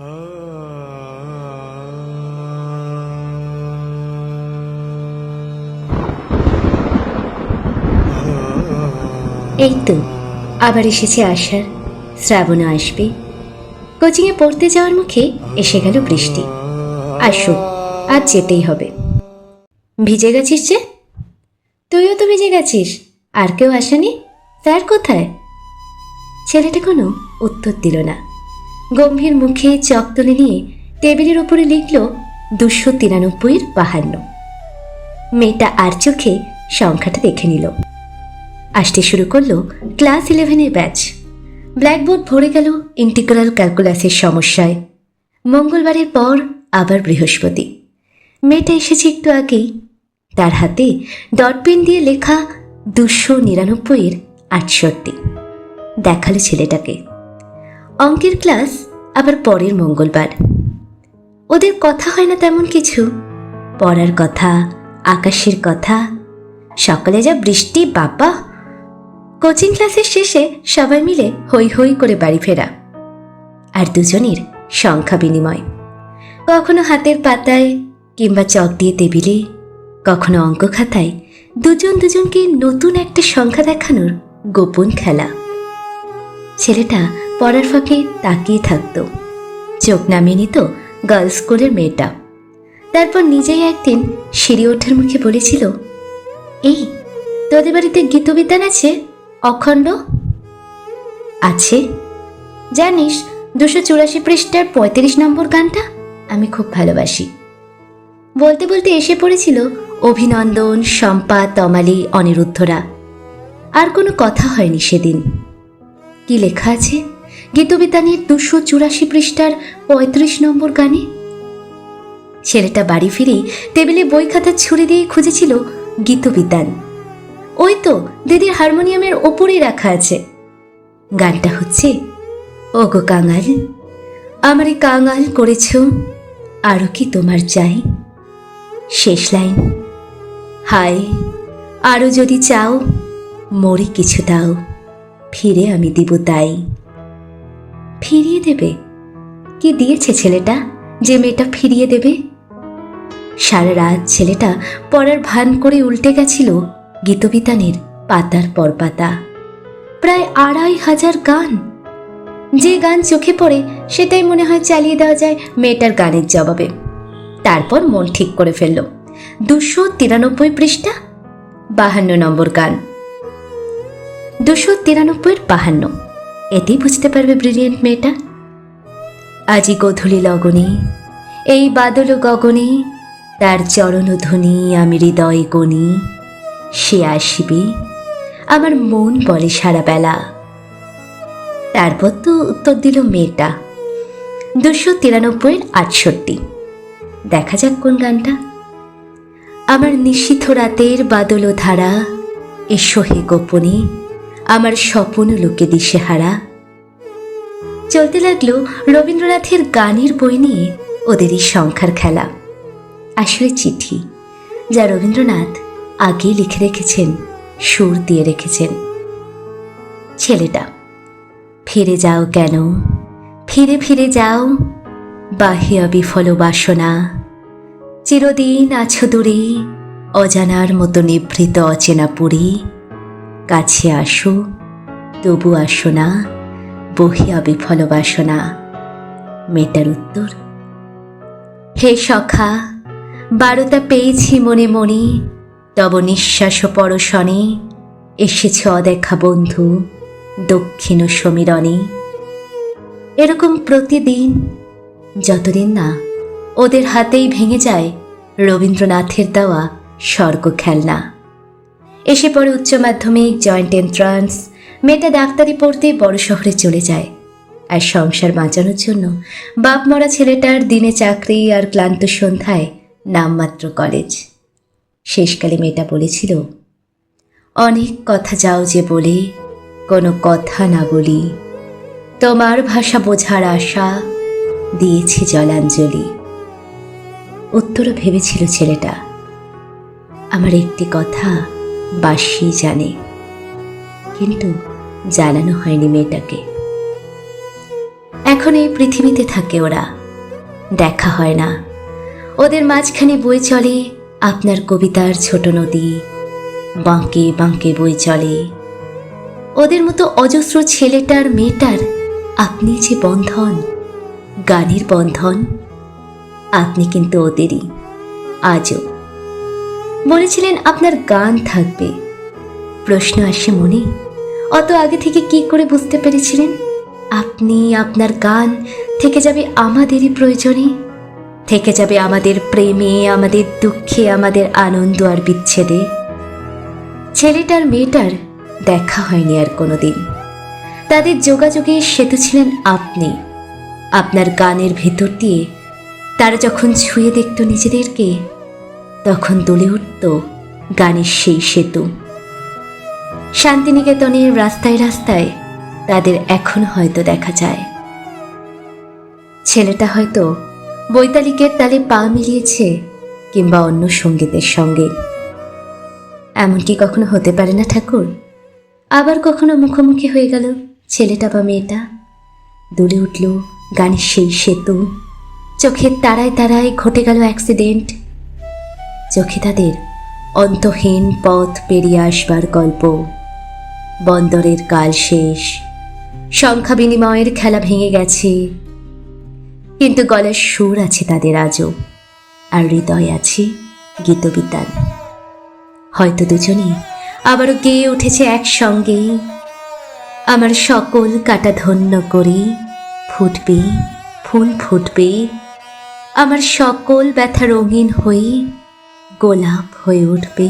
এই তো আবার এসেছে আষাঢ়। শ্রাবণ আসবে। কোচিংয়ে পড়তে যাওয়ার মুখে এসে গেল বৃষ্টি। আসো আজ যেতেই হবে। ভিজে গেছিস যে? তুইও তো ভিজে গেছিস, আর কেউ আসেনি? স্যার কোথায়? ছেলেটা কোনো উত্তর দিল না। গম্ভীর মুখে চক তুলে নিয়ে টেবিলের ওপরে লিখল, দুশো তিরানব্বইয়ের বাহান্ন। মেয়েটা আর চোখে সংখ্যাটা দেখে নিল। আসতে শুরু করল ক্লাস ইলেভেনের ব্যাচ। ব্ল্যাকবোর্ড ভরে গেল ইন্টিগ্রাল ক্যালকুলাসের সমস্যায়। মঙ্গলবারের পর আবার বৃহস্পতি। মেয়েটা এসেছে একটু আগেই। তার হাতে ডটপেন দিয়ে লেখা দুশো নিরানব্বইয়ের আটষট্টি। দেখাল ছেলেটাকে। অঙ্কের ক্লাস, আবার পরের মঙ্গলবার। ওদের কথা হয় না তেমন কিছু। পড়ার কথা, আকাশের কথা, সকালে যা বৃষ্টি, বাবা! কোচিং ক্লাসের শেষে সবাই মিলে হই হই করে বাড়ি ফেরা। আর দুজনের সংখ্যা বিনিময়। কখনো হাতের পাতায় কিংবা চক দিয়ে টেবিলে, কখনো অঙ্ক খাতায় দুজন দুজনকে নতুন একটা সংখ্যা দেখানোর গোপন খেলা। ছেলেটা পড়ার ফাঁকে তাকিয়ে থাকতো। চোখ নামিয়ে নিত গার্লস স্কুলের মেয়েটা। তারপর নিজেই একদিন সিঁড়ি ওঠার মুখে বলেছিল, এই, তোদের বাড়িতে গীতবিদ্যান আছে? অখণ্ড? আছে। জানিস, দুশো চুরাশি পৃষ্ঠার পঁয়ত্রিশ নম্বর গানটা আমি খুব ভালোবাসি। বলতে বলতে এসে পড়েছিল অভিনন্দন, শম্পা, তমালি, অনিরুদ্ধরা। আর কোনো কথা হয়নি সেদিন। কি লেখা আছে? গীতবিতানের দুশো চুরাশি পৃষ্ঠার পঁয়ত্রিশ নম্বর গানে? ছেলেটা বাড়ি ফিরেই টেবিলে বই খাতা ছুড়ে দিয়ে খুঁজেছিল গীতবিতান। ওই তো, দিদির হারমোনিয়ামের ওপরেই রাখা আছে। গানটা হচ্ছে ও গো কাঙাল, আমারে কাঙাল করেছ আরও কি তোমার চাই? শেষ লাইন, হায় আরও যদি চাও, মরে কিছু দাও, ফিরে আমি দিব তাই। ফিরিয়ে দেবে? কি দিয়েছে ছেলেটা যে মেয়েটা ফিরিয়ে দেবে? সারা রাত ছেলেটা পড়ার ভান করে উল্টে গেছিল গীতবিতানের পাতার পর পাতা প্রায় আড়াই হাজার গান। যে গান চোখে পড়ে সেটাই মনে হয় চালিয়ে দেওয়া যায় মেয়েটার গানের জবাবে। তারপর মন ঠিক করে ফেলল। দুশো তিরানব্বই পৃষ্ঠা, বাহান্ন নম্বর গান। দুশো তিরানব্বইয়ের বাহান্ন। এতেই বুঝতে পারবে ব্রিলিয়েন্ট মেয়েটা। আজি গধূলি লগনে, এই বাদল গগনে, তার চরণ ধ্বনি আমি হৃদয় গণি সে আসিবে, আমার মন বলে সারা বেলা। তারপর তো উত্তর দিল মেয়েটা, দুশো তিরানব্বইয়ের আটষট্টি। দেখা যাক কোন গানটা। আমার নিশীথ রাতের বাদল ধারা, এসো হে গোপনে আমার স্বপন লোকে দিশেহারা চলতে লাগল রবীন্দ্রনাথের গানের বই নিয়ে ওদেরই সংখ্যার খেলা। আসলে চিঠি, যা রবীন্দ্রনাথ আগে লিখে রেখেছেন, সুর দিয়ে রেখেছেন। ছেলেটা, ফিরে যাও কেন? ফিরে ফিরে যাও বাহিয়া বিফল বাসনা। চিরদিন আছো দূরে, অজানার মতো নিভৃত অচেনা পুরী। কাছে আসো, তবু আসো না, বহিয়া বিফল বাসনা মেয়েটার উত্তর। হে সখা, বারোটা পেয়েছি মনে মনে, তব নিঃশ্বাস পরশনে এসেছ অদেখা বন্ধু দক্ষিণ সমীরণে। এরকম প্রতিদিন, যতদিন না, ওদের হাতেই ভেঙে যায় রবীন্দ্রনাথের দেওয়া স্বর্গ খেলনা এসে পড়ে উচ্চ মাধ্যমিক, জয়েন্ট এন্ট্রান্স। মেয়েটা ডাক্তারি পড়তে বড় শহরে চলে যায়। আর সংসার বাঁচানোর জন্য বাপ মরা ছেলেটার দিনে চাকরি আর ক্লান্ত সন্ধ্যায় নামমাত্র কলেজ। শেষকালে মেয়েটা বলেছিল, অনেক কথা যাও যে বলে, কোনো কথা না বলি। তোমার ভাষা বোঝার আশা দিয়েছি জলাঞ্জলি। উত্তরও ভেবেছিল ছেলেটা, আমার একটি কথা বাসি জানে। কিন্তু জানানো হয়নি মেয়েটাকে। এখন এই পৃথিবীতে থাকে ওরা। দেখা হয় না। ওদের মাঝখানে বই চলে আপনার কবিতার ছোট নদী। বাঁকে বাঁকে বই চলে। ওদের মতো অজস্র ছেলেটার মেয়েটার আপনি যে বন্ধন, গানের বন্ধন, আপনি কিন্তু ওদেরই। আজও বলেছিলেন, আপনার গান থাকবে। প্রশ্ন আসে মনে, অত আগে থেকে কি করে বুঝতে পেরেছিলেন? আপনি আপনার গান থেকে যাবে আমাদেরই প্রয়োজনে, থেকে যাবে আমাদের প্রেমে, আমাদের দুঃখে, আমাদের আনন্দ আর বিচ্ছেদে। ছেলেটার মেয়েটার দেখা হয়নি আর কোনোদিন। তাদের যোগাযোগে সেতু ছিলেন আপনি। আপনার গানের ভেতর দিয়ে তারা যখন ছুঁয়ে দেখত নিজেদেরকে তখন দুলে উঠত গানের সেই সেতু। শান্তিনিকেতনের রাস্তায় রাস্তায় তাদের এখন হয়তো দেখা যায়। ছেলেটা হয়তো বৈতালিকের তালে পা মিলিয়েছে কিংবা অন্য সঙ্গীতের সঙ্গে। এমনকি কখনো হতে পারে না ঠাকুর। আবার কখনো মুখোমুখি হয়ে গেল ছেলেটা বা মেয়েটা। দূরে উঠল গানের সেই সেতু। চোখের তারায় তারায় ঘটে গেল অ্যাক্সিডেন্ট। চোখে তাদের অন্তহীন পথ পেরিয়ে আসবার গল্প। বন্দরের কাল শেষ। সংখ্যা বিনিময়ের খেলা ভেঙে গেছে। কিন্তু গলার সুর আছে তাদের আজও, আর হৃদয় আছে গীতবিতান। হয়তো দুজনেই আবারও গেয়ে উঠেছে একসঙ্গে আমার সকল কাটা ধন্য করে, ফুটবে ফুল ফুটবে। আমার সকল ব্যথা রঙিন হয়ে গোলাপ হয়ে উঠবে।